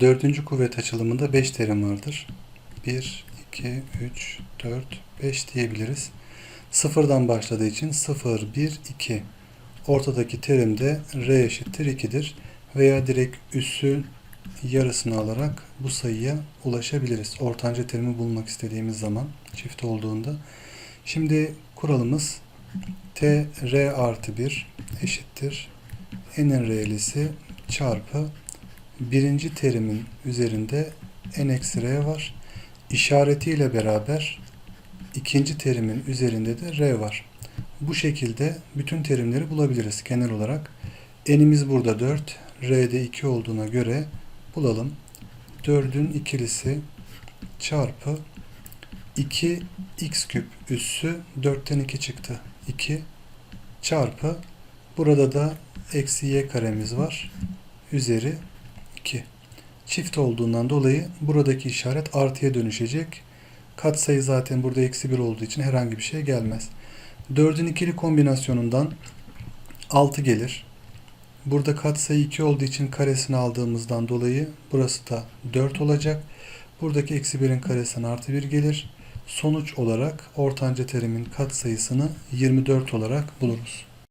Dördüncü kuvvet açılımında 5 terim vardır. 1, 2, 3, 4, 5 diyebiliriz. Sıfırdan başladığı için 0, 1, 2. Ortadaki terim de R eşittir 2'dir. Veya direkt üssün yarısını alarak bu sayıya ulaşabiliriz. Ortanca terimi bulmak istediğimiz zaman çift olduğunda. Şimdi kuralımız T R artı 1 eşittir. N'in R'lisi çarpı birinci terimin üzerinde n eksi r var. İşaretiyle beraber ikinci terimin üzerinde de r var. Bu şekilde bütün terimleri bulabiliriz genel olarak. n'imiz burada 4, r'de 2 olduğuna göre bulalım. 4'ün ikilisi çarpı 2 x küp üssü 4'ten 2 çıktı. 2 çarpı burada da eksi y karemiz var. Üzeri 2. Çift olduğundan dolayı buradaki işaret artıya dönüşecek. Katsayı zaten burada eksi 1 olduğu için herhangi bir şey gelmez. 4'ün ikili kombinasyonundan 6 gelir. Burada katsayı 2 olduğu için karesini aldığımızdan dolayı burası da 4 olacak. Buradaki eksi 1'in karesinden artı 1 gelir. Sonuç olarak ortanca terimin katsayısını 24 olarak buluruz.